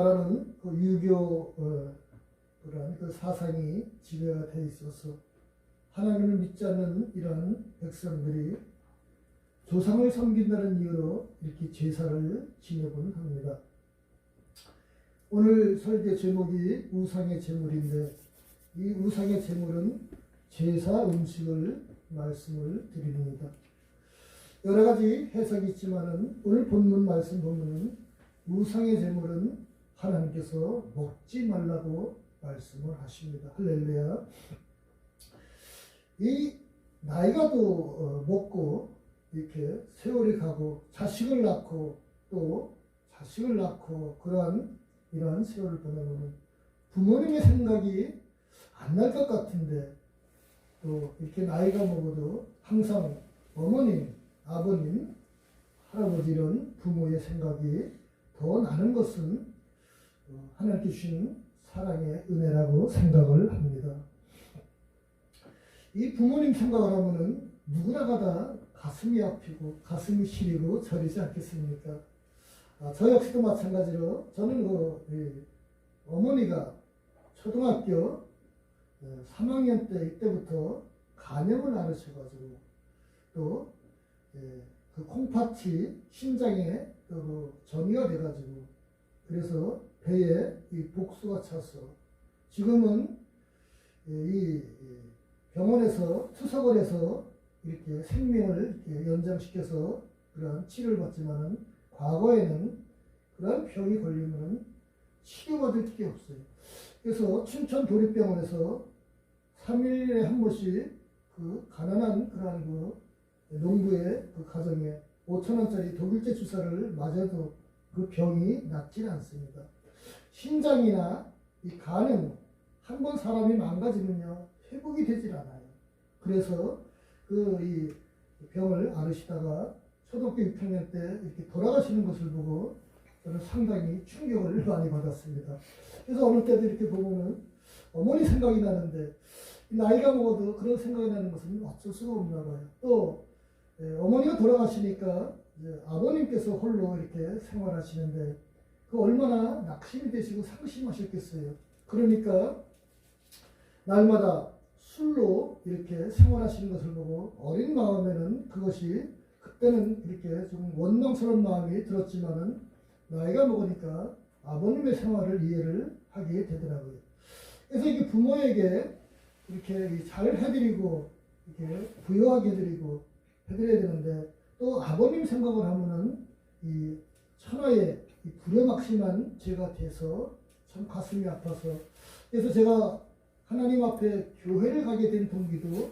우리나라는 그 유교 어, 그런 그 사상이 지배가 돼 있어서 하나님을 믿지 않는 이러한 백성들이 조상을 섬긴다는 이유로 이렇게 제사를 지내곤 합니다. 오늘 설계 제목이 우상의 제물인데 이 우상의 제물은 제사 음식을 말씀을 드립니다. 여러 가지 해석이 있지만은 오늘 본문 말씀 보면은 우상의 제물은 하나님께서 먹지 말라고 말씀을 하십니다. 할렐루야. 이 나이가 또 어, 먹고 이렇게 세월이 가고 자식을 낳고 또 자식을 낳고 그러한 이러한 세월을 보내면 부모님의 생각이 안 날 것 같은데 또 이렇게 나이가 먹어도 항상 어머님, 아버님, 할아버지 이런 부모의 생각이 더 나는 것은 어, 하나님께 주신 사랑의 은혜라고 생각을 합니다. 이 부모님 생각을 하면은 누구나가 다 가슴이 아프고 가슴이 시리고 저리지 않겠습니까? 아, 저 역시도 마찬가지로 저는 그 이, 어머니가 초등학교 어, 3학년 때 이때부터 간염을 앓으셔가지고 또 예, 그 콩팥이 심장에 그 전이가 돼가지고 그래서 배에 이 복수가 차서 지금은 예, 이 병원에서 해서 이렇게 생명을 이렇게 연장시켜서 그런 치료를 받지만은 과거에는 그런 병이 걸리면 치료받을 게 없어요. 그래서 춘천 도립병원에서 3일에 한 번씩 그 가난한 그러한 그 농부의 그 가정에 5천 원짜리 독일제 주사를 맞아도 그 병이 낫질 않습니다. 신장이나 이 간은 한 번 사람이 망가지면요 회복이 되질 않아요. 그래서 그 이 병을 앓으시다가 초등학교 6학년 때 이렇게 돌아가시는 것을 보고 저는 상당히 충격을 많이 받았습니다. 그래서 어느 때도 이렇게 보면은 어머니 생각이 나는데 나이가 먹어도 그런 생각이 나는 것은 어쩔 수가 없나 봐요. 또 예, 어머니가 돌아가시니까 아버님께서 홀로 이렇게 생활하시는데 그 얼마나 낙심이 되시고 상심하셨겠어요. 그러니까 날마다 술로 이렇게 생활하시는 것을 보고 어린 마음에는 그것이 그때는 이렇게 좀 원망스러운 마음이 들었지만은 나이가 먹으니까 아버님의 생활을 이해를 하게 되더라고요. 그래서 이게 부모에게 이렇게 잘 해드리고 이렇게 부여하게 해드리고 해드려야 되는데 또 아버님 생각을 하면은 이 천하의 이 불효막심한 죄가 돼서 참 가슴이 아파서. 그래서 제가 하나님 앞에 교회를 가게 된 동기도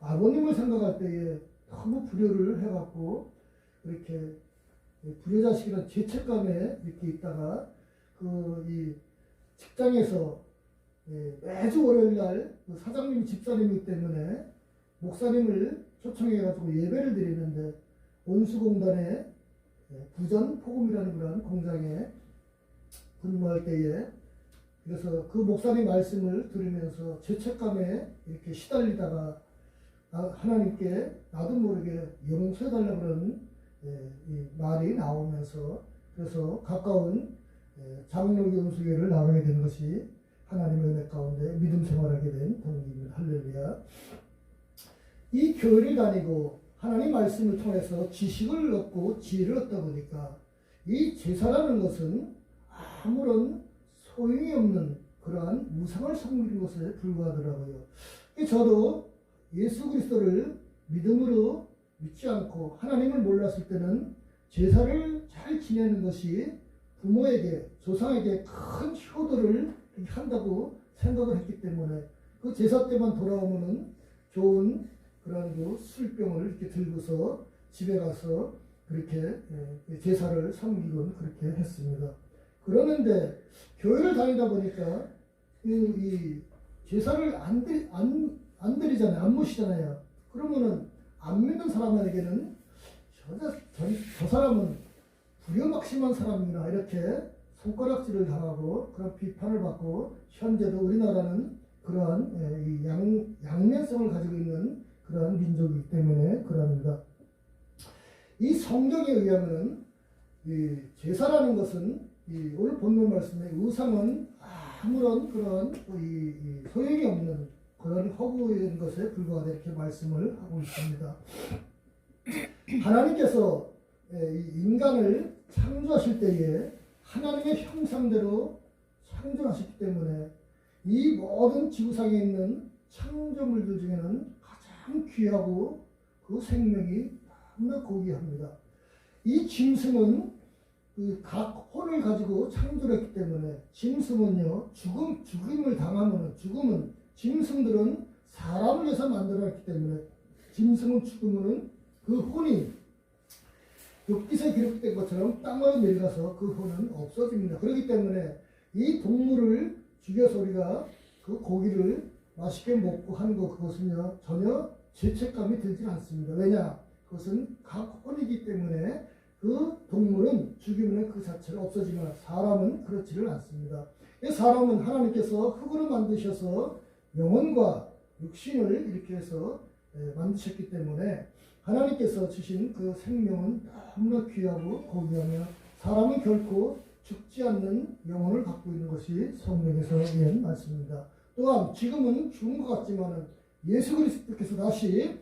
아버님을 생각할 때에 너무 불효를 해갖고 이렇게 불효자식이라는 죄책감에 이렇게 있다가 그 이 직장에서 예, 매주 월요일 날그 사장님 집사님이기 때문에 목사님을 초청해가지고 예배를 드리는데 온수공단의 예, 부전 포금이라는 그런 공장에 근무할 때에 그래서 그 목사님 말씀을 들으면서 죄책감에 이렇게 시달리다가 나- 하나님께 나도 모르게 용서해달라고 그러는 예, 이 말이 나오면서 그래서 가까운 예, 장로연수교를 나가게 된 것이 하나님의 은혜 가운데 믿음 생활하게 된 동기입니다. 할렐루야. 이 교회를 다니고 하나님 말씀을 통해서 지식을 얻고 지혜를 얻다 보니까 이 제사라는 것은 아무런 소용이 없는 그러한 무상을 섬기는 것에 불과하더라고요. 저도 예수 그리스도를 믿음으로 믿지 않고 하나님을 몰랐을 때는 제사를 잘 지내는 것이 부모에게 조상에게 큰 효도를 한다고 생각을 했기 때문에 그 제사 때만 돌아오면은 좋은 그런 그 술병을 이렇게 들고서 집에 가서 그렇게 예, 제사를 섬기곤 그렇게 했습니다. 그러는데 교회를 다니다 보니까 이, 이 제사를 안, 드리, 안, 안 드리잖아요. 안 모시잖아요. 그러면은 안 믿는 사람에게는 저, 저, 저 사람은 불효막심한 사람이나 이렇게 손가락질을 당하고 그런 비판을 받고 현재도 우리나라는 그러한 예, 이 양, 양면성을 가지고 있는 그러한 민족이기 때문에 그러합니다. 이 성경에 의하면 이 제사라는 것은 이 오늘 본문 말씀의 우상은 아무런 그런 이, 이 소용이 없는 그런 허구인 것에 불과하다 이렇게 말씀을 하고 있습니다. 하나님께서 예, 이 인간을 창조하실 때에 하나님의 형상대로 창조하셨기 때문에 이 모든 지구상에 있는 창조물들 중에는 가장 귀하고 그 생명이 너무나 고귀합니다. 이 짐승은 그각 혼을 가지고 창조했기 때문에 짐승은요 죽음 죽음을 당하면 죽음은 짐승들은 사람을 위해서 만들어졌기 때문에 짐승은 죽으면은 그 혼이 욥기서에 기록된 것처럼 땅으로 내려가서 그 혼은 없어집니다. 그렇기 때문에 이 동물을 죽여서 우리가 그 고기를 맛있게 먹고 하는 것 그것은요 전혀 죄책감이 들지 않습니다. 왜냐? 그것은 각 혼이기 때문에 그 동물은 죽이면 그 자체가 없어지만 사람은 그렇지를 않습니다. 이 사람은 하나님께서 흙으로 만드셔서 영혼과 육신을 이렇게 해서 예, 만드셨기 때문에 하나님께서 주신 그 생명은 너무나 귀하고 고귀하며 사람은 결코 죽지 않는 영혼을 갖고 있는 것이 성경에서 이한 말씀입니다. 또한 지금은 죽은 것 같지만은 예수 그리스도께서 다시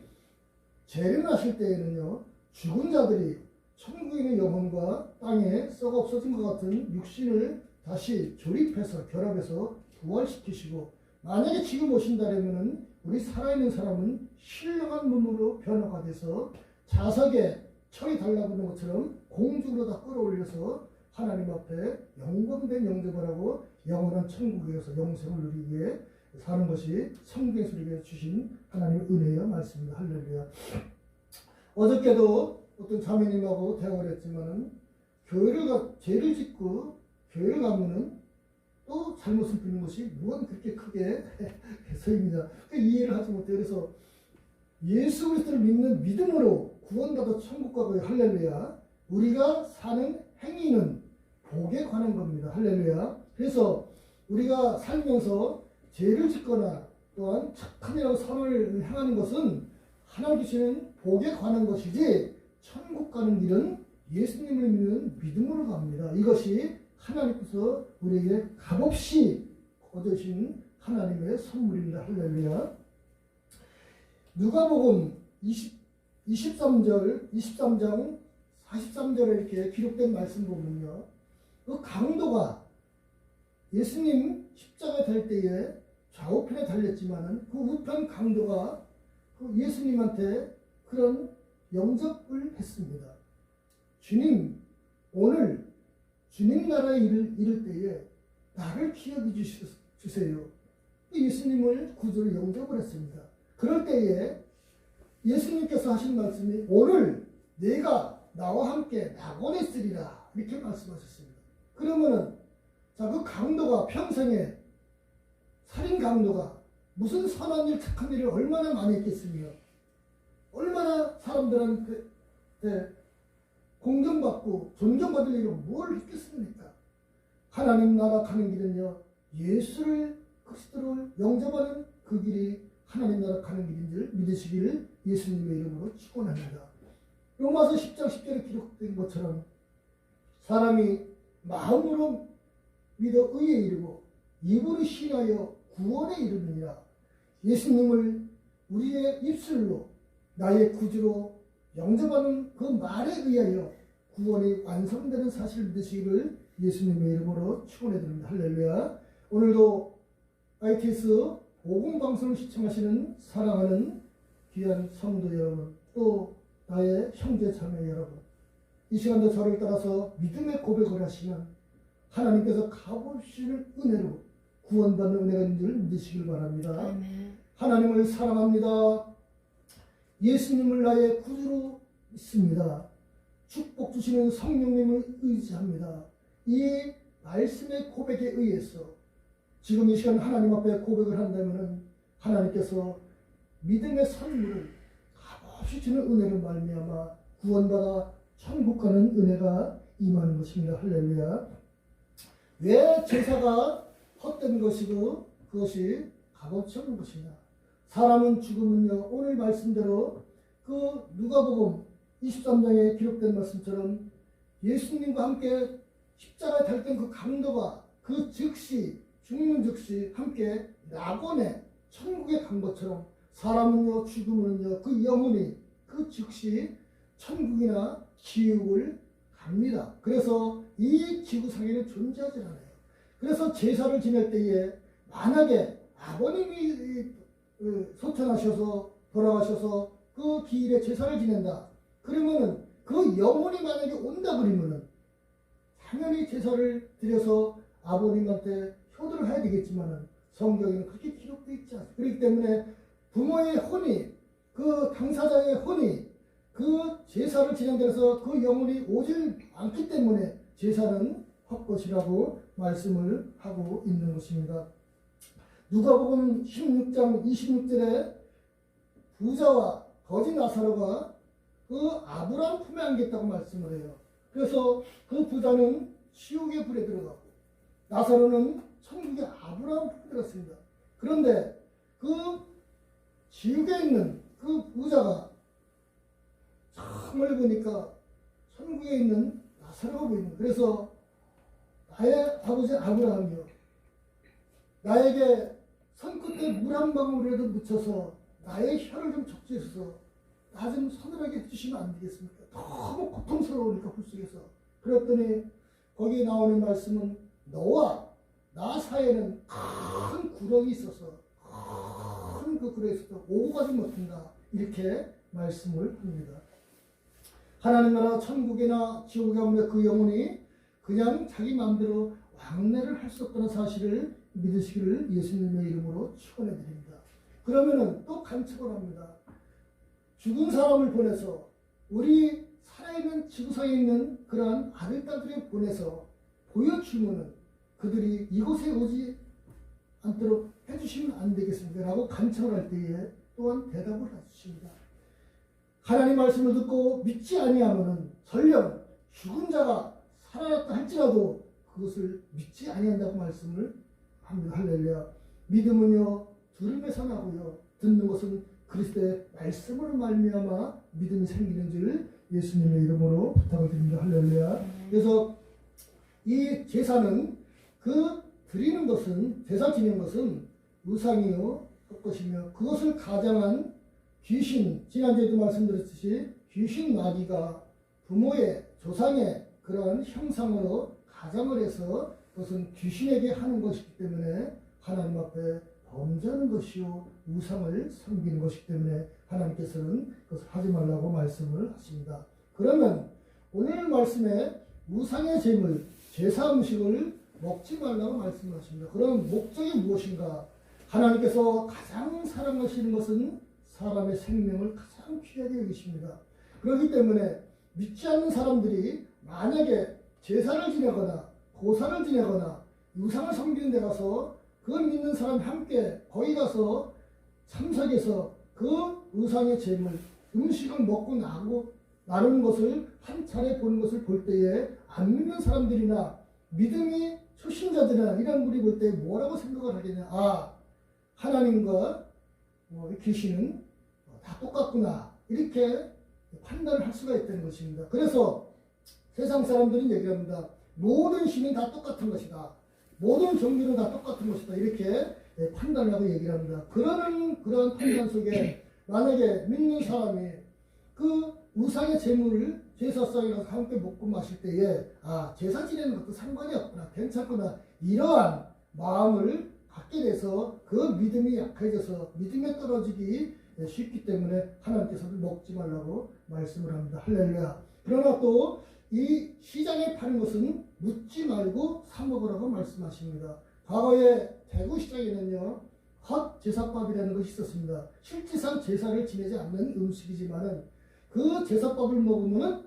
재림하실 때에는요 죽은 자들이 있는 영혼과 땅에 썩어 없어진 것 같은 육신을 다시 조립해서 결합해서 부활시키시고 만약에 지금 오신다면은 우리 살아있는 사람은 신령한 몸으로 변화가 돼서 자석에 철이 달라붙는 것처럼 공중으로 다 끌어올려서 하나님 앞에 영광된 영접을 하고 영원한 천국에서 영생을 누리기 위해 사는 것이 성경에서 우리에게 주신 하나님의 은혜의 말씀입니다. 할렐루야. 어저께도 어떤 자매님하고 대화를 했지만은 교회를 가, 죄를 짓고 교회를 가면은 또 잘못을 부는 것이 무언 그렇게 크게 해서입니다. 그 이해를 하지 못해 그래서 예수 그리스도를 믿는 믿음으로 구원받아 천국 가고의 할렐루야. 우리가 사는 행위는 복에 관한 겁니다. 할렐루야. 그래서 우리가 살면서 죄를 짓거나 또한 일하고 선을 행하는 것은 하나님 주시는 복에 관한 것이지 천국 가는 길은 예수님을 믿는 믿음으로 갑니다. 이것이 하나님께서 우리에게 값없이 거두신 하나님의 선물입니다. 할렐루야. 누가복음 20, 23절, 23장 43절에 이렇게 기록된 말씀 보면요. 그 강도가 예수님 십자가 될 때에 좌우편에 달렸지만은 그 우편 강도가 그 예수님한테 그런 영접을 했습니다. 주님, 오늘 주님 나라에 이를, 이를 때에 나를 기억해 주세요. 예수님을 구주로 영접을 했습니다. 그럴 때에 예수님께서 하신 말씀이 오늘 내가 나와 함께 낙원에 있으리라 이렇게 말씀하셨습니다. 그러면은 자 그 강도가 평생에 살인 강도가 무슨 선한 일 착한 일을 얼마나 많이 했겠으며 얼마나 사람들한테 공경받고 존경받을 일을 뭘 했겠습니까? 하나님 나라 가는 길은요 예수를 그리스도를 영접하는 그 길이 하나님 나라 가는 길인 줄 믿으시기를 예수님의 이름으로 축원합니다. 로마서 10장 10절에 기록된 것처럼 사람이 마음으로 믿어 의에 이르고 입으로 신하여 구원에 이르느니라. 예수님을 우리의 입술로 나의 구주로 영접하는 그 말에 의하여 구원이 완성되는 사실을 믿으시기를 예수님의 이름으로 축원해 드립니다. 할렐루야. 오늘도 ITS 복음 방송을 시청하시는 사랑하는 귀한 성도 여러분, 또 나의 형제 자매 여러분, 이 시간도 저를 따라서 믿음의 고백을 하시면 하나님께서 값없이는 은혜로 구원받는 은혜가 있는 줄 믿으시길 바랍니다. 아멘. 하나님을 사랑합니다. 예수님을 나의 구주로 믿습니다. 축복 주시는 성령님을 의지합니다. 이 말씀의 고백에 의해서 지금 이 시간 하나님 앞에 고백을 한다면 하나님께서 믿음의 선물을 값없이 주는 은혜로 말미암아 구원받아 천국 가는 은혜가 임하는 것입니다. 할렐루야. 왜 제사가 헛된 것이고 그것이 값없이 없는 것이냐. 사람은 죽으면요. 오늘 말씀대로 그 누가복음 23장에 기록된 말씀처럼 예수님과 함께 십자가에 달던 그 강도가 그 즉시 죽는 즉시 함께 낙원에 천국에 간 것처럼 사람은요 죽으면요 그 영혼이 그 즉시 천국이나 지옥을 갑니다. 그래서 이 지구상에는 존재하지 않아요. 그래서 제사를 지낼 때에 만약에 아버님이 그 소천하셔서 돌아가셔서 그 기일에 제사를 지낸다. 그러면은 그 영혼이 만약에 온다 그러면은 당연히 제사를 드려서 아버님한테 효도를 해야 되겠지만은 성경에는 그렇게 기록되어 있지 않습니다. 그렇기 때문에 부모의 혼이 그 당사자의 혼이 그 제사를 진행돼서 그 영혼이 오질 않기 때문에 제사는 헛것이라고 말씀을 하고 있는 것입니다. 누가복음 16장 26절에 부자와 거지 나사로가 그 아브라함 품에 안겼다고 말씀을 해요. 그래서 그 부자는 지옥의 불에 들어가고 나사로는 천국의 아브라함 품에 들었습니다. 그런데 그 지옥에 있는 그 부자가 정말 보니까 천국에 있는 나사로가 보이는. 그래서 나의 아버지 아브라함이요. 나에게 손끝에 물 한 방울이라도 묻혀서 나의 혀를 좀 적재해서 나 좀 서늘하게 해주시면 안 되겠습니까? 너무 고통스러우니까 불속에서. 그랬더니 거기에 나오는 말씀은 너와 나 사이에는 큰 구렁이 있어서 큰 그 구렁이 있어서 오고 가지 못한다. 이렇게 말씀을 합니다. 하나님 나라 천국이나 지옥에 오면 그 영혼이 그냥 자기 마음대로 왕래를 할 수 없다는 사실을 믿으시기를 예수님의 이름으로 축원해 드립니다. 그러면은 또 간척을 합니다. 죽은 사람을 보내서 우리 살아있는 지구상에 있는 그러한 아들, 딸들을 보내서 보여주면은 그들이 이곳에 오지 않도록 해주시면 안 되겠습니까? 라고 간청을 할 때에 또한 대답을 해주십니다. 하나님 말씀을 듣고 믿지 아니하면은 설령 죽은 자가 살아났다 할지라도 그것을 믿지 아니한다고 말씀을 합니다. 할렐루야. 믿음은요 들음에서 나고요 듣는 것은 그리스도의 말씀으로 말미암아 믿음이 생기는 줄 예수님의 이름으로 부탁을 드립니다. 할렐루야. 그래서 이 제사는 그 드리는 것은 제사 지내는 것은 우상이요 것이며 그것을 가장한 귀신 지난주에도 말씀드렸듯이 귀신 마귀가 부모의 조상의 그러한 형상으로 가장을 해서 그것은 귀신에게 하는 것이기 때문에 하나님 앞에 범죄하는 것이요 우상을 섬기는 것이기 때문에 하나님께서는 그것을 하지 말라고 말씀을 하십니다. 그러면 오늘 말씀에 우상의 제물 제사 음식을 먹지 말라고 말씀하십니다. 그럼 목적이 무엇인가? 하나님께서 가장 사랑하시는 것은 사람의 생명을 가장 귀하게 여기십니다. 그렇기 때문에 믿지 않는 사람들이 만약에 제사를 지내거나 고사를 지내거나 유상을 섬기는 데 가서 그 믿는 사람 함께 거기 가서 참석해서 그 의상의 제물 음식을 먹고 나고 나누는 것을 한 차례 보는 것을 볼 때에 안 믿는 사람들이나 믿음이 초신자들이나 이런 분이 볼 때 뭐라고 생각을 하겠냐 아 하나님과 뭐 귀신은 다 똑같구나 이렇게 판단을 할 수가 있다는 것입니다. 그래서 세상 사람들은 얘기합니다. 모든 신은 다 똑같은 것이다. 모든 종교는 다 똑같은 것이다. 이렇게 판단을 하고 얘기를 합니다. 그러는 그런 판단 속에 만약에 믿는 사람이 그 우상의 재물을 제사상에 가서 함께 먹고 마실 때에 아 제사 지내는 것도 상관이 없구나 괜찮구나 이러한 마음을 갖게 돼서 그 믿음이 약해져서 믿음에 떨어지기 쉽기 때문에 하나님께서는 먹지 말라고 말씀을 합니다. 할렐루야. 그러나 또 이 시장에 파는 것은 묻지 말고 사 먹으라고 말씀하십니다. 과거에 대구 시장에는요 헛 제사밥이라는 것이 있었습니다. 실질상 제사를 지내지 않는 음식이지만은 그 제사밥을 먹으면은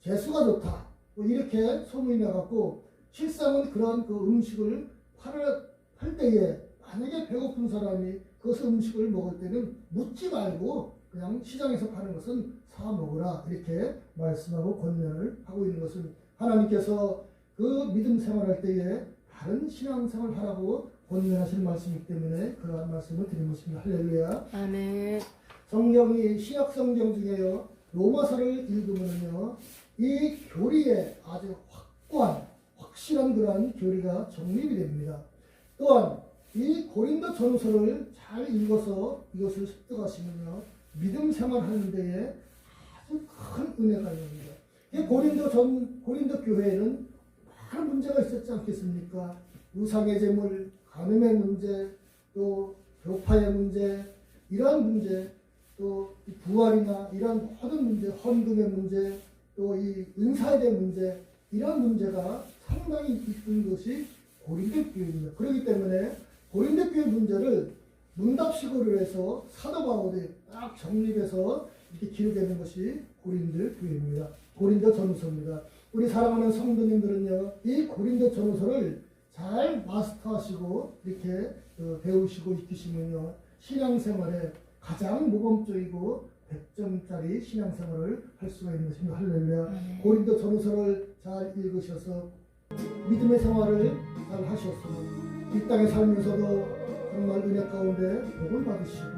재수가 좋다. 뭐 이렇게 소문이 나갖고 실상은 그런 그 음식을 팔을 할 때에 만약에 배고픈 사람이 그것을 음식을 먹을 때는 묻지 말고 그냥 시장에서 파는 것은 사 먹으라 이렇게 말씀하고 권면을 하고 있는 것은 하나님께서 그 믿음 생활할 때에 다른 신앙 생활 하라고 권면하시는 말씀이기 때문에 그러한 말씀을 드린 것입니다. 할렐루야. 아멘. 성경이 신약 성경 중에요 로마서를 읽으면요 이 교리에 아주 확고한 확실한 그러한 교리가 정립이 됩니다. 또한 이 고린도 전서를 잘 읽어서 이것을 습득하시면요 믿음 생활 하는 데에 아주 큰 은혜가 있습니다. 이 고린도 전 고린도 교회에는 많은 문제가 있었지 않겠습니까? 우상의 제물, 간음의 문제, 또 교파의 문제, 이러한 문제, 또이 부활이나 이러한 모든 문제, 헌금의 문제, 또 이 은사에 대한 문제, 이러한 문제가 상당히 있던 것이 고린도 교회입니다. 그렇기 때문에 고린도 교회 문제를 문답식으로 해서 사도 바울이 딱 정립해서 이렇게 기록하는 것이 고린도 교회입니다. 고린도 전서입니다. 우리 사랑하는 성도님들은요, 이 고린도 전서를 잘 마스터하시고 이렇게 어, 배우시고 익히시면요, 신앙생활에 가장 모범적이고 100점짜리 신앙생활을 할 수가 있는 것입니다. 할렐루야. 네. 고린도 전서를 잘 읽으셔서 믿음의 생활을 잘 하셨으면 이 땅에 살면서도 정말 은혜 가운데 복을 받으시고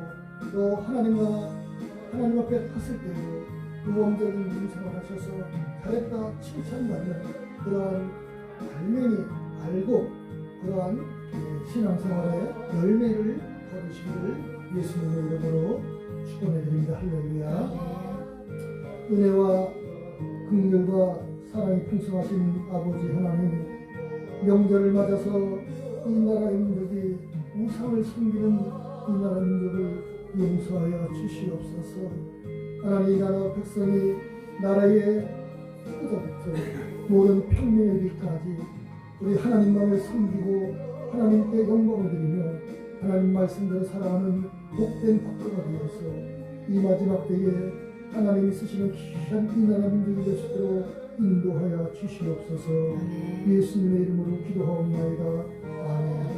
또 하나님과 하나님 앞에 갔을 때도 모범적인 믿음 생활 하셔서 잘했다 칭찬받는 그러한 발명이 알고 그러한 예, 신앙생활의 열매를 거두시기를 예수님의 이름으로 축원해 드립니다. 할렐루야. 은혜와 긍휼과 사랑이 풍성하신 아버지 하나님 명절을 맞아서 이 나라 민족이 우상을 섬기는 이 나라 민족을 용서하여 주시옵소서. 하나님 이 나라 백성이 나라의 끝부터 모든 평민에게까지 우리 하나님만을 섬기고 하나님께 영광을 드리며 하나님 말씀대로 살아가는 복된 국가가 되어서 이 마지막 때에 하나님이 쓰시는 귀한 이 나라 민족이 될 수 있도록 인도하여 주시옵소서. 예수님의 이름으로 기도하옵나이다 Amen.